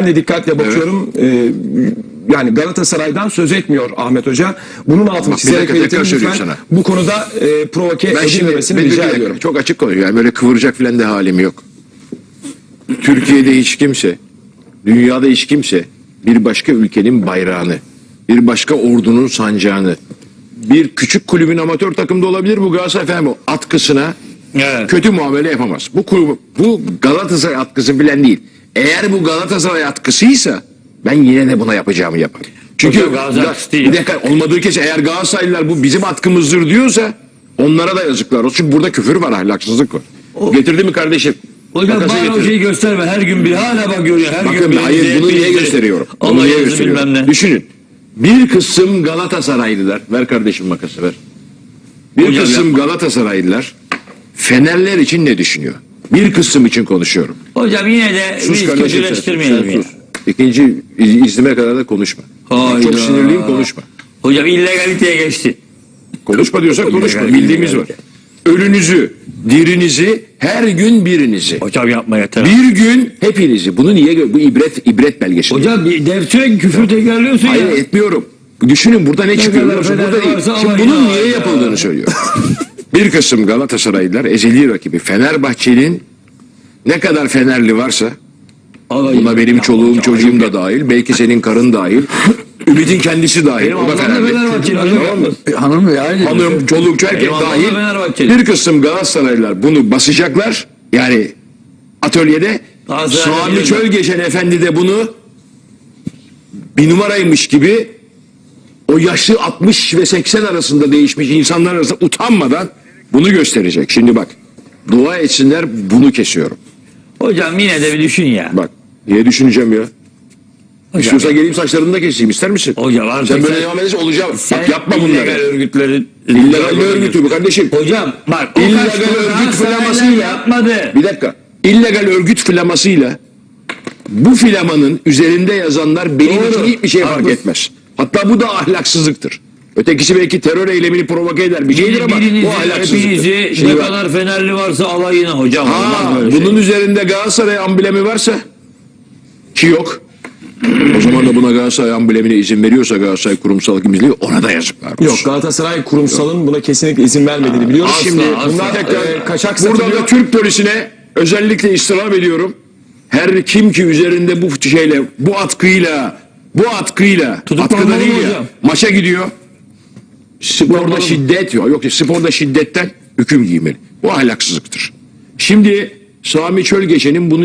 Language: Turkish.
Ben de dikkatle bakıyorum. Ee, yani Galatasaray'dan söz etmiyor Ahmet Hoca. Bunun altını Bak, çizerek belirtelim lütfen. sana. Bu konuda e, provoke Ben şimdi edilmemesini rica ediyorum. Çok açık konuşuyorum. Yani böyle kıvıracak filan da halim yok. Türkiye'de hiç kimse, dünyada hiç kimse bir başka ülkenin bayrağını, bir başka ordunun sancağını, bir küçük kulübün amatör takımda olabilir bu Galatasaray falan bu atkısına Evet. kötü muamele yapamaz. Bu kulüp, bu Galatasaray atkısı filan değil. Eğer bu Galatasaray atkısıysa ben yine de buna yapacağımı yaparım. Çünkü Hocam Galatasaray değil. bir dakika olmadığı kesin eğer Galatasaraylılar bu bizim atkımızdır diyorsa onlara da yazıklar olsun. Çünkü burada küfür var, ahlaksızlık var. Getirdi mi kardeşim? Hocam Makası bana o şeyi gösterme. Her gün bir hala bak görüyor. Her gün Bakın bir hayır bunu niye gösteriyorum? Bunu Allah niye gösteriyorum? Düşünün. Bir kısım Galatasaraylılar, ver kardeşim makası ver. Bir Hocam kısım yapma. Galatasaraylılar Fenerler için ne düşünüyor? Bir kısım için konuşuyorum. Hocam yine de Sus biz kardeşim sen, kötüleştirmeyelim sen ya. sus. İkinci iz- izlime kadar da konuşma. Hayda. Çok sinirliyim konuşma. Hocam illegaliteye geçti. Konuşma diyorsak konuşma. İllegal, Bildiğimiz var. illegal. Ölünüzü, dirinizi, her gün birinizi. Hocam yapma yeter. Bir gün hepinizi. Bunu niye gö- bu ibret ibret belgesi. Hocam bir dev sürekli küfür tekrarlıyorsun Hayır ya. etmiyorum. Düşünün burada ne çıkıyor kadar biliyor musun? Fener Burada değil. varsa Şimdi bunun niye hayda. yapıldığını söylüyor. bir kısım Galatasaraylılar ezeli rakibi Fenerbahçe'nin ne kadar Fenerli varsa Alayım. buna benim çoluğum çocuğum da dahil belki senin karın dahil Ümit'in kendisi dahil. Benim o da Fenerli. Tamam mı? Hanım yani. Hanım, çoluk, çocuk Benim ablam da dahil bir kısım Galatasaraylılar bunu basacaklar. Yani atölyede Galatasaray Sami değil mi? Çölgeçen Efendi de bunu bir numaraymış gibi o yaşlı 60 ve 80 arasında değişmiş insanlar arasında utanmadan bunu gösterecek. Şimdi bak dua etsinler bunu kesiyorum. Hocam yine de bir düşün ya. Bak niye düşüneceğim ya? Hocam, İstiyorsan geleyim saçlarını da keseyim ister misin? Hocam artık Sen böyle sen- devam edersen olacağım. sen Bak yapma bunları. örgütlerin İllegal ne örgütü bu kardeşim? Hocam bak o İllegal örgüt flamasıyla yapmadı. Bir dakika. İllegal örgüt flamasıyla bu flamanın üzerinde yazanlar benim Doğru. için hiçbir şey fark Haklısın. etmez. Hatta bu da ahlaksızlıktır. Ötekisi belki terör eylemini provoke eder bir şeydir ama Birinizi, bu ahlaksızlıktır. hepinizi Şimdi ne bak, kadar Fenerli varsa alayına hocam. ha, olmaz böyle şey. bunun üzerinde Galatasaray amblemi varsa ki yok. O zaman da buna Galatasaray amblemine izin veriyorsa Galatasaray kurumsal kimliği ona da yazıklar olsun. Yok Galatasaray kurumsalın buna kesinlikle izin vermediğini biliyoruz. Asla, Şimdi asla. bunlar e, kaçak Burada satılıyor. da Türk polisine özellikle istirham ediyorum. Her kim ki üzerinde bu şeyle, bu atkıyla, bu atkıyla, Tutuklanmalı atkıda değil ya, hocam? maça gidiyor. Sporda şiddet yok. Yok sporda şiddetten hüküm giymeli. Bu ahlaksızlıktır. Şimdi Sami Çölgeçen'in bunu